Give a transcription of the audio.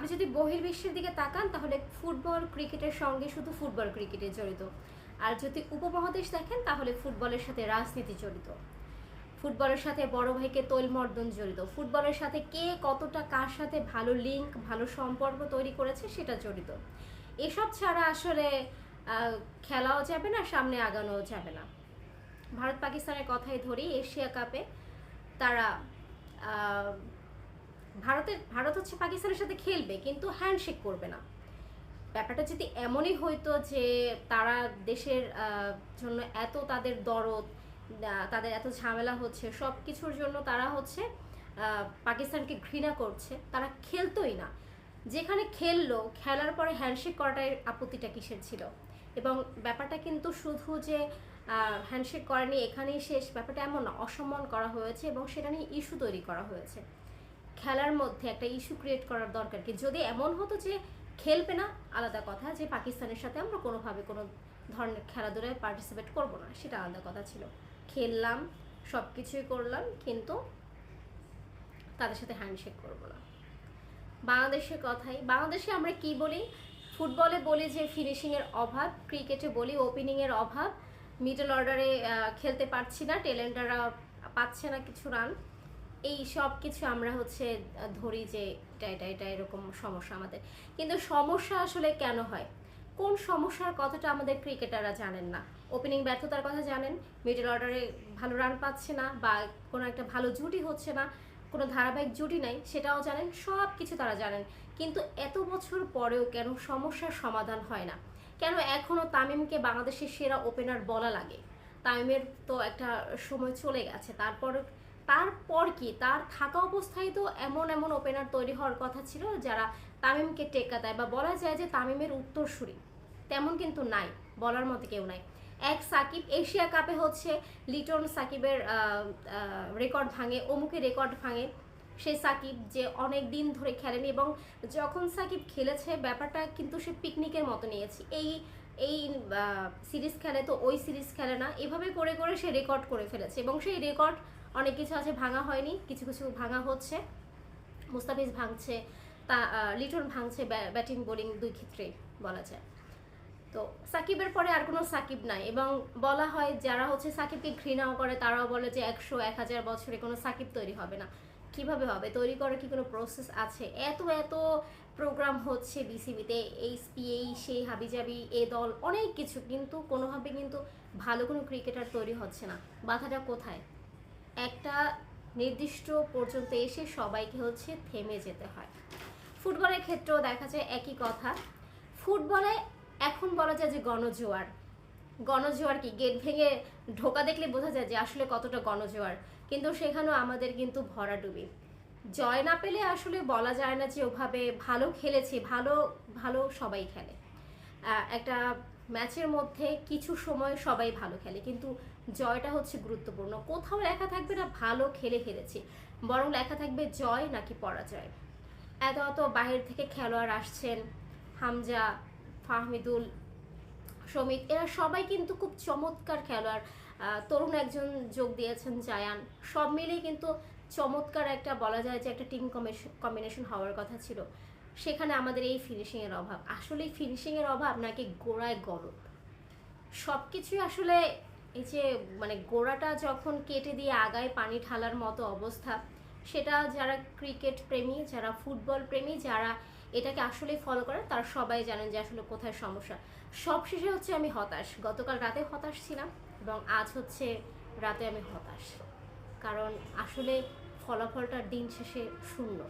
আপনি যদি বহির্বিশ্বের দিকে তাকান, তাহলে ফুটবল ক্রিকেটের সঙ্গে শুধু ফুটবল ক্রিকেটে জড়িত। আর যদি উপমহাদেশ দেখেন, তাহলে ফুটবলের সাথে রাজনীতি জড়িত। ফুটবলের সাথে বড় ভাইকে তৈলমর্দন জড়িত। ফুটবলের সাথে কে কতটা কার সাথে ভালো লিঙ্ক ভালো সম্পর্ক তৈরি করেছে, সেটা জড়িত। এসব ছাড়া আসলে খেলাও যাবে না, সামনে আগানোও যাবে না। ভারত পাকিস্তানের কথাই ধরি, এশিয়া কাপে তারা ভারতের, ভারত হচ্ছে পাকিস্তানের সাথে খেলবে, কিন্তু হ্যান্ডশেক করবে না। ব্যাপারটা যদি এমনই হইতো যে তারা দেশের জন্য এত তাদের দরদ তাদের এত ঝামেলা হচ্ছে সব কিছুর জন্য তারা হচ্ছে পাকিস্তানকে ঘৃণা করছে, তারা খেলতোই না। যেখানে খেললো, খেলার পরে হ্যান্ডশেক করাটাই আপত্তিটা কিসের ছিল? এবং ব্যাপারটা কিন্তু শুধু যে হ্যান্ডশেক করেনি এখানেই শেষ, ব্যাপারটা এমন অসম্মান করা হয়েছে এবং সেটা নিয়ে ইস্যু তৈরি করা হয়েছে। খেলার মধ্যে একটা ইস্যু ক্রিয়েট করার দরকার কি? যদি এমন হতো যে খেলবে না, আলাদা কথা যে পাকিস্তানের সাথে আমরা কোনোভাবে কোনো ধরনের খেলাধুলায় পার্টিসিপেট করব না, সেটা আলাদা কথা ছিল। খেললাম সব কিছুই করলাম, কিন্তু তাদের সাথে হ্যান্ডশেক করব না। বাংলাদেশের কথাই, বাংলাদেশে আমরা কি বলি? ফুটবলে বলি যে ফিনিশিংয়ের অভাব ক্রিকেটে বলি ওপেনিংয়ের অভাব। মিডল অর্ডারে খেলতে পারছি না টেলেন্টাররা পাচ্ছে না কিছু রান এই সব কিছু আমরা হচ্ছে ধরি যে এটা এটা এটা এরকম সমস্যা আমাদের। কিন্তু সমস্যা আসলে কেন হয়? কোন সমস্যার কথাটা আমাদের ক্রিকেটাররা জানেন না? ওপেনিং ব্যর্থতার কথা জানেন? মিডল অর্ডারে ভালো রান পাচ্ছে না বা কোনো একটা ভালো জুটি হচ্ছে না, কোনো ধারাবাহিক জুটি নাই, সেটাও জানেন সব কিছু তারা জানেন। কিন্তু এত বছর পরেও কেন সমস্যার সমাধান হয় না? কেন এখনও তামিমকে বাংলাদেশের সেরা ওপেনার বলা লাগে? তামিমের তো একটা সময় চলে গেছে তারপর তারপর কি? তার থাকা অবস্থায় তো এমন এমন ওপেনার তৈরি হওয়ার কথা ছিল যারা তামিমকে টেক্কা দেয় বা বলা যায় যে তামিমের উত্তরসূরি। তেমন কিন্তু নাই, বলার মতো কেউ নাই। এক সাকিব এশিয়া কাপে হচ্ছে লিটন সাকিবের রেকর্ড ভাঙে, অমুকে রেকর্ড ভাঙে। সেই সাকিব যে অনেক দিন ধরে খেলেনি এবং যখন সাকিব খেলেছে, ব্যাপারটা কিন্তু সে পিকনিকের মতো নিয়েছে। এই এই সিরিজ খেলে তো ওই সিরিজ খেলে না। এভাবে করে করে সে রেকর্ড করে ফেলেছে এবং সেই রেকর্ড অনেক কিছু আছে, ভাঙা হয়নি, কিছু কিছু ভাঙা হচ্ছে। মুস্তাফিজ ভাঙছে, তা লিটন ভাঙছে ব্যাটিং, বোলিং দুই ক্ষেত্রেই বলা যায়। তো সাকিবের পরে আর কোনো সাকিব নাই এবং বলা হয় যারা হচ্ছে সাকিবকে ঘৃণাও করে তারাও বলে যে একশো এক হাজার বছরে কোনো সাকিব তৈরি হবে না। কীভাবে হবে? তৈরি করার কি কোনো প্রসেস আছে? এত এত প্রোগ্রাম হচ্ছে বিসিবিতে এই এই সেই হাবিজাবি, এ দল, অনেক কিছু, কিন্তু কোনোভাবে কিন্তু ভালো কোনো ক্রিকেটার তৈরি হচ্ছে না। বাধাটা কোথায়? একটা নির্দিষ্ট পর্যন্ত এসে সবাইকে হচ্ছে থেমে যেতে হয়। ফুটবলের ক্ষেত্রেও দেখা যায় একই কথা। ফুটবলে এখন বলা যায় যে গণজোয়ার। গণজোয়ার কি? গেট ভেঙে ঢোকা দেখলে বোঝা যায় যে আসলে কতটা গণজোয়ার। কিন্তু সেখানেও আমাদের কিন্তু ভরাডুবি। জয় না পেলে আসলে বলা যায় না যে ওভাবে ভালো খেলেছি, ভালো ভালো সবাই খেলে। একটা ম্যাচের মধ্যে কিছু সময় সবাই ভালো খেলে, কিন্তু জয়টা হচ্ছে গুরুত্বপূর্ণ। কোথাও লেখা থাকবে না, ভালো খেলে খেলেছি বরং লেখা থাকবে জয় নাকি পরাজয়। এত এত বাহির থেকে খেলোয়াড় আসছেন, হামজা, ফাহমিদুল সমিত এরা সবাই কিন্তু খুব চমৎকার খেলোয়াড়। তরুণ একজন যোগ দিয়েছেন জায়ান। সব মিলিয়ে কিন্তু চমৎকার একটা বলা যায় যে একটা টিম কম্বিনেশন হওয়ার কথা ছিল। সেখানে আমাদের এই ফিনিশিংয়ের অভাব। আসলে ফিনিশিংয়ের অভাব নাকি গোড়ায় গরম। সব কিছুই আসলে এই যে মানে গোড়াটা যখন কেটে দিয়ে আগায় পানি ঢালার মতো অবস্থা, সেটা যারা ক্রিকেট প্রেমী, যারা ফুটবল প্রেমী, যারা এটাকে আসলে ফলো করে, তারা সবাই জানেন যে আসলে কোথায় সমস্যা। সব শেষে হচ্ছে আমি হতাশ। গতকাল রাতে হতাশ ছিলাম এবং আজ হচ্ছে রাতে আমি হতাশ। কারণ আসলে ফলাফলটা দিন শেষে শূন্য।